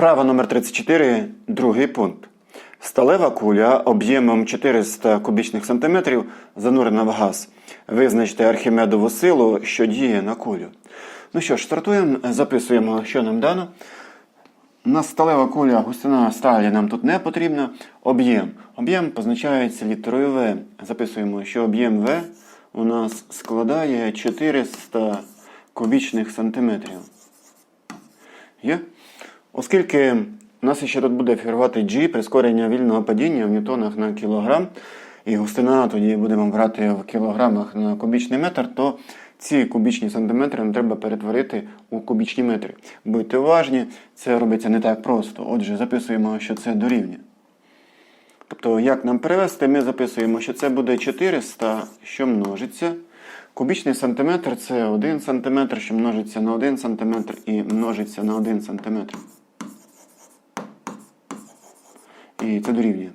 Вправа номер 34, другий пункт. Сталева куля об'ємом 400 кубічних сантиметрів занурена в газ. Визначте архімедову силу, що діє на кулю. Ну що ж, стартуємо, записуємо, що нам дано. У нас сталева куля, густина сталі нам тут не потрібна. Об'єм. Об'єм позначається літерою В. Записуємо, що об'єм В у нас складає 400 кубічних сантиметрів. Є? Оскільки у нас ще тут буде фігурувати G, прискорення вільного падіння в ньютонах на кілограм, і густина тоді будемо брати в кілограмах на кубічний метр, то ці кубічні сантиметри нам треба перетворити у кубічні метри. Будьте уважні, це робиться не так просто. Отже, записуємо, що це дорівнює. Тобто, як нам перевести, ми записуємо, що це буде 400, що множиться. Кубічний сантиметр це 1 сантиметр, що множиться на 1 сантиметр і множиться на 1 сантиметр. І це дорівнює.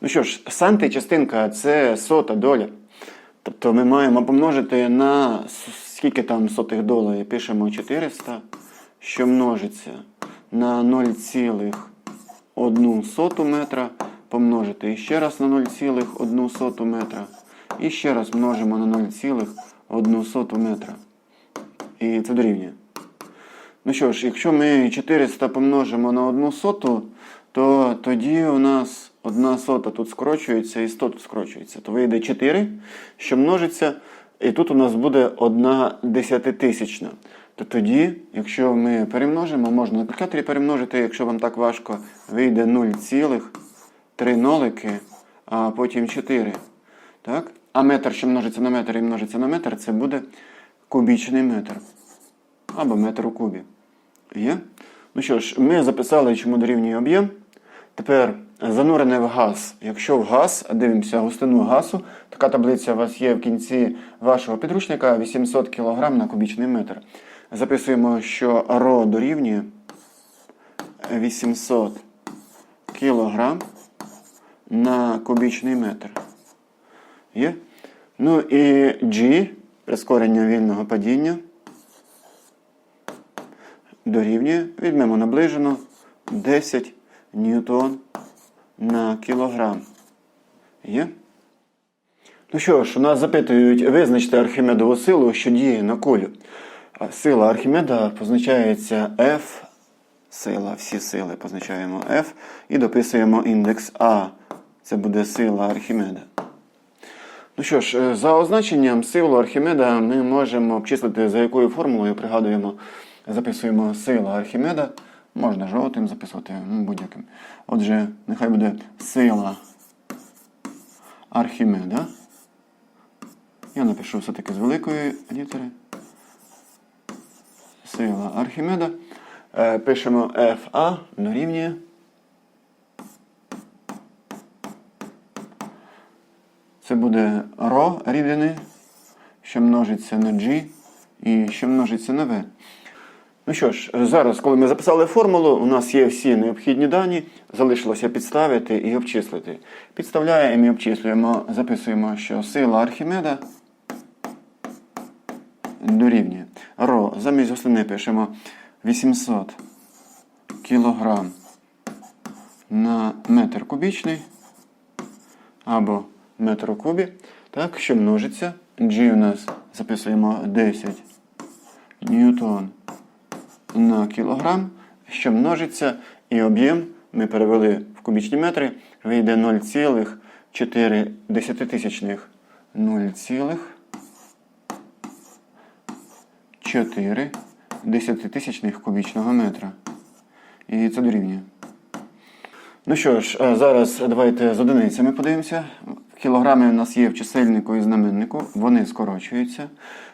Ну що ж, санти частинка це сота доля. Тобто ми маємо помножити на скільки там сотих доларів. Пишемо 400, що множиться на 0,1 метра. Помножити ще раз на 0,1 метра. І ще раз множимо на 0,1 метра. І це дорівнює. Ну що ж, якщо ми 400 помножимо на 1 соту, то тоді у нас 1 сота тут скорочується і 100 тут скорочується. То вийде 4, що множиться, і тут у нас буде 1 десятитисячна. То тоді, якщо ми перемножимо, можна на калькуляторі перемножити, якщо вам так важко, вийде 0,3 нолики, а потім 4. Так? А метр, що множиться на метр і множиться на метр, це буде кубічний метр або метр у кубі. Є? Ну що ж, ми записали, чому дорівнює об'єм. Тепер занурене в газ. Якщо в газ, дивимося густину газу, така таблиця у вас є в кінці вашого підручника 800 кг на кубічний метр. Записуємо, що ро дорівнює 800 кг на кубічний метр. Є? Ну і G, прискорення вільного падіння дорівнює, візьмемо наближено 10 ньютон на кілограм. Є? Ну що ж, у нас запитують, визначте Архімедову силу, що діє на кулю. Сила Архімеда позначається F, сила, всі сили позначаємо F і дописуємо індекс А. Це буде сила Архімеда. Ну що ж, е, за означенням силу Архімеда ми можемо обчислити, за якою формулою пригадуємо, записуємо сила Архімеда. Можна жовтим записувати, ну, будь-яким. Отже, нехай буде сила Архімеда. Я напишу все-таки з великої літери. Сила Архімеда. Е, Пишемо FA дорівнює. Це буде ро рідини, що множиться на G і що множиться на V. Ну що ж, зараз, коли ми записали формулу, у нас є всі необхідні дані, залишилося підставити і обчислити. Підставляємо і обчислюємо, записуємо, що сила Архімеда дорівнює. Ро, замість густини пишемо 800 кг на метр кубічний або метр у кубі, так, що множиться. G у нас записуємо 10 ньютон на кілограм, що множиться, і об'єм ми перевели в кубічні метри, вийде 0,4 десятитисячних 0,4 десятитисячних кубічного метра. І це дорівнює. Ну що ж, е, зараз давайте з одиницями подивимося. Кілограми у нас є в чисельнику і знаменнику, вони скорочуються.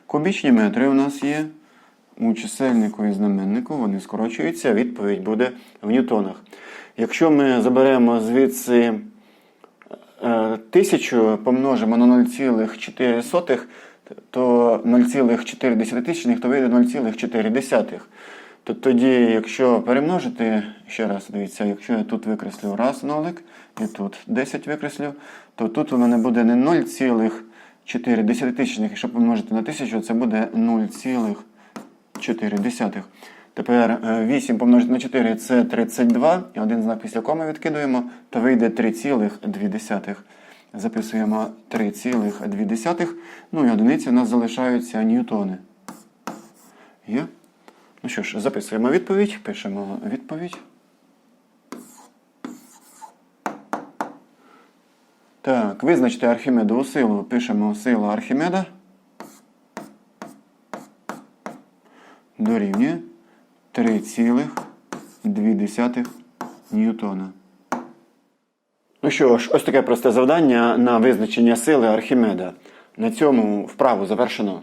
Кубічні метри у нас є у чисельнику і знаменнику, вони скорочуються. Відповідь буде в ньютонах. Якщо ми заберемо звідси е, тисячу, помножимо на 0,4, то 0,4 то вийде 0,4. То тоді, якщо перемножити, ще раз дивіться, якщо я тут викреслю раз нолик, і тут 10 викреслю, то тут у мене буде не 0,4 десятитисячних, якщо помножити на 1000, це буде 0,4. Тепер е, 8 помножити на 4 це 32. І один знак після коми відкидуємо, то вийде 3,2. Записуємо 3,2. Ну і одиниці у нас залишаються ньютони. Є? Ну що ж, записуємо відповідь, пишемо відповідь. Так, визначте Архімедову силу. Пишемо сила Архімеда. Дорівнює 3,2 ньютона. Ну що ж, ось таке просте завдання на визначення сили Архімеда. На цьому вправу завершено.